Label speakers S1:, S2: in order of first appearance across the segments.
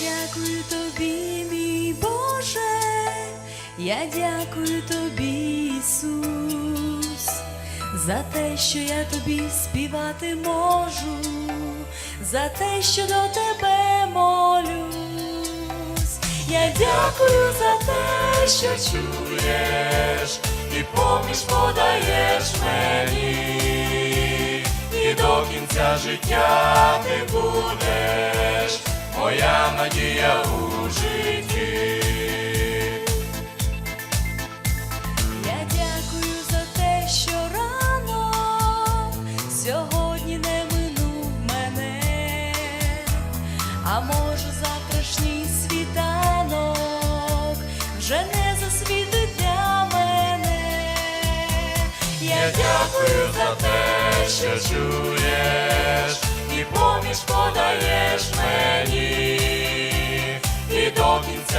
S1: дякую тобі, мій Боже, я дякую тобі, Ісус, за те, що я тобі співати можу, за те, що до тебе молюсь. Я дякую за те, що чуєш, і поміж подаєш мені, і до кінця життя ти будеш моя надія у житті. Я дякую за те, що рано сьогодні не минув мене, а може завтрашній світанок вже не засвітить для мене. Я дякую за те, що чуєш, і поміж подаєш мені,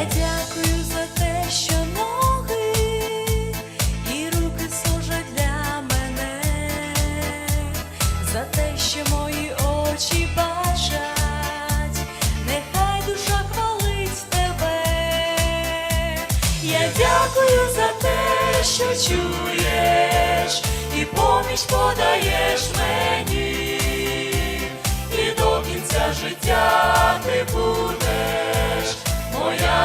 S1: Дякую за те, що ноги і руки служать для мене, за те, що мої очі бачать, нехай душа хвалить тебе. Я дякую за те, що чуєш, і поміж подаєш мені, і до кінця життя ти будеш,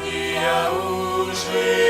S1: будеш, моя надія у житті.